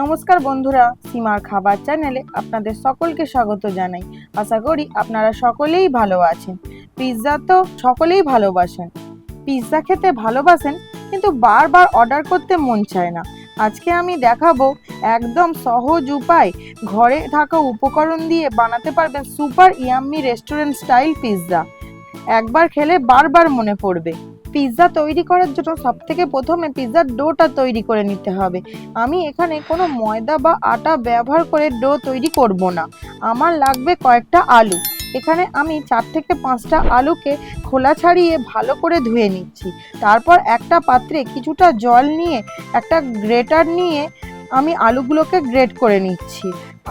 নমস্কার বন্ধুরা, সীমার খাবার চ্যানেলে আপনাদের সকলকে স্বাগত জানাই। আশা করি আপনারা সকলেই ভালো আছেন। পিৎজা তো সকলেই ভালোবাসেন। পিৎজা খেতে ভালোবাসেন, কিন্তু বারবার অর্ডার করতে মন চায় না। আজকে আমি দেখাবো একদম সহজ উপায় ঘরে থাকা উপকরণ দিয়ে বানাতে পারবেন super yummy restaurant style pizza. একবার খেলে বারবার মনে পড়বে। পিৎজা তৈরি করার জন্য সব থেকে প্রথমে পিৎজার ডোটা তৈরি করে নিতে হবে। আমি এখানে কোনো ময়দা বা আটা ব্যবহার করে ডো তৈরি করব না। আমার লাগবে কয়েকটা আলু। এখানে আমি চার থেকে পাঁচটা আলুকে খোলা ছাড়িয়ে ভালো করে ধুয়ে নিচ্ছি। তারপর একটা পাত্রে কিছুটা জল নিয়ে, একটা গ্রেটার নিয়ে আমি আলুগুলোকে গ্রেট করে নিচ্ছি।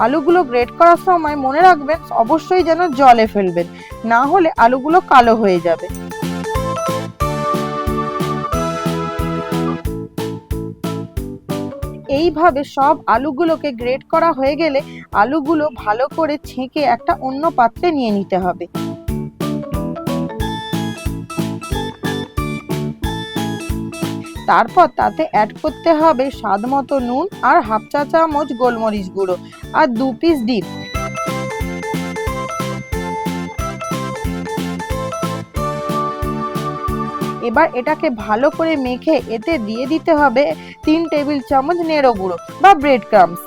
আলুগুলো গ্রেট করার সময় মনে রাখবেন, অবশ্যই যেন জলে ফেলবেন। না হলে আলুগুলো কালো হয়ে যাবে। এইভাবে সব আলুগুলোকে গ্রেট করা হয়ে গেলে আলুগুলো ভালো করে ছেঁকে একটা অন্য পাত্রে নিয়ে নিতে হবে। তারপর তাতে অ্যাড করতে হবে স্বাদ মতো নুন আর হাফ চা চামচ গোলমরিচ গুঁড়ো আর দু পিস ডিম। এবার এটাকে ভালো করে মেখে এতে দিয়ে দিতে হবে তিন টেবিল চামচ নেড়ো গুঁড়ো বা ব্রেড ক্রামস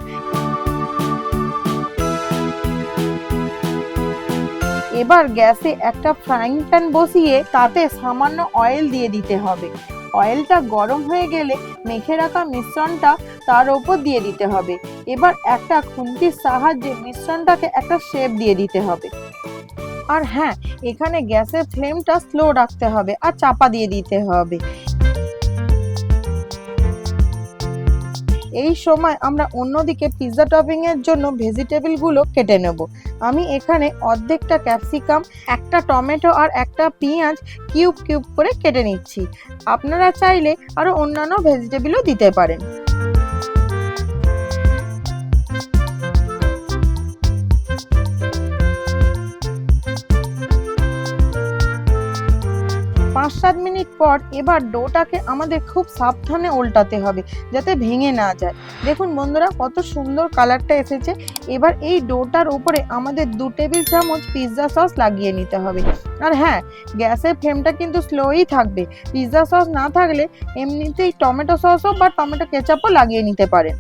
এবার গ্যাসে একটা ফ্রাইং প্যান বসিয়ে তাতে সামান্য অয়েল দিয়ে দিতে হবে। অয়েলটা গরম হয়ে গেলে মেখে রাখা মিশ্রণটা তার ওপর দিয়ে দিতে হবে। এবার একটা খুন্তির সাহায্যে মিশ্রণটাকে একটা শেপ দিয়ে দিতে হবে। আর হ্যাঁ এখানে গ্যাসের ফ্লেমটা স্লো রাখতে হবে আর চাপা দিয়ে দিতে হবে। এই সময় আমরা অন্যদিকে পিৎজা টপিং এর জন্য ভেজিটেবলগুলো কেটে নেব। আমি এখানে অর্ধেকটা ক্যাপসিকাম একটা টমেটো আর একটা পেঁয়াজ কিউব কিউব করে কেটে নিচ্ছি। আপনারা চাইলে আরও অন্যান্য ভেজিটেবলও দিতে পারেন। পাঁচ সাত মিনিট পর এবার ডোটাকে আমাদের খুব সাবধানে উল্টাতে হবে, যাতে ভেঙে না যায়। দেখুন বন্ধুরা, কত সুন্দর কালারটা এসেছে। এবার এই ডোটার উপরে আমাদের দু টেবিল চামচ পিৎজা সস লাগিয়ে নিতে হবে। আর হ্যাঁ গ্যাসের ফ্লেমটা কিন্তু স্লোই থাকবে। পিৎজা সস না থাকলে এমনিতেই টমেটো সসও বা টমেটো কেচাপও লাগিয়ে নিতে পারেন।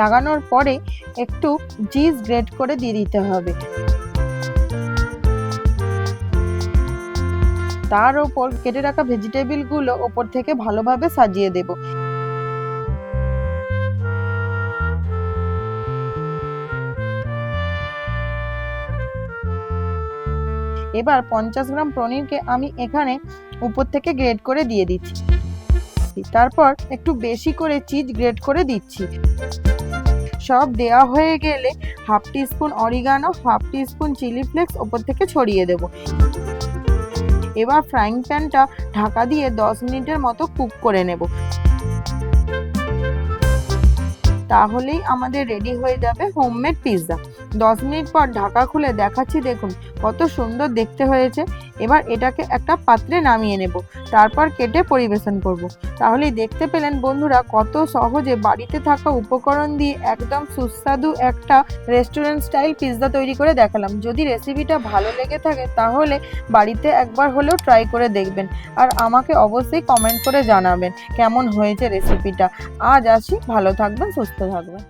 লাগানোর পরে একটু চিজ গ্রেট করে দিয়ে দিতে হবে। তার ওপর কেটে রাখা ভেজিটেবলগুলো ওপর থেকে ভালোভাবে সাজিয়ে দেব। এবার পঞ্চাশ গ্রাম পনিরকে আমি এখানে উপর থেকে গ্রেড করে দিয়ে দিচ্ছি। তারপর একটু বেশি করে চিজ গ্রেড করে দিচ্ছি। সব দেওয়া হয়ে গেলে half tea spoon oregano half tea spoon chilli flakes ওপর থেকে ছড়িয়ে দেব। এবার ফ্রাইং প্যানটা ঢাকা দিয়ে দশ মিনিটের মতো কুক করে নেব। তাহলেই আমাদের রেডি হয়ে যাবে হোমমেড পিৎজা দশ মিনিট পর ঢাকা খুলে দেখাচ্ছি, দেখুন কত সুন্দর দেখতে হয়েছে। এবার এটাকে একটা পাত্রে নামিয়ে নেব, তারপর কেটে পরিবেশন করব। তাহলেই দেখতে পেলেন বন্ধুরা কত সহজে বাড়িতে থাকা উপকরণ দিয়ে একদম সুস্বাদু একটা রেস্টুরেন্ট স্টাইল পিৎজা তৈরি করে দেখালাম। যদি রেসিপিটা ভালো লেগে থাকে তাহলে বাড়িতে একবার হলেও ট্রাই করে দেখবেন আর আমাকে অবশ্যই কমেন্ট করে জানাবেন কেমন হয়েছে রেসিপিটা আজ আসি, ভালো থাকবেন, সুস্থ থাকবেন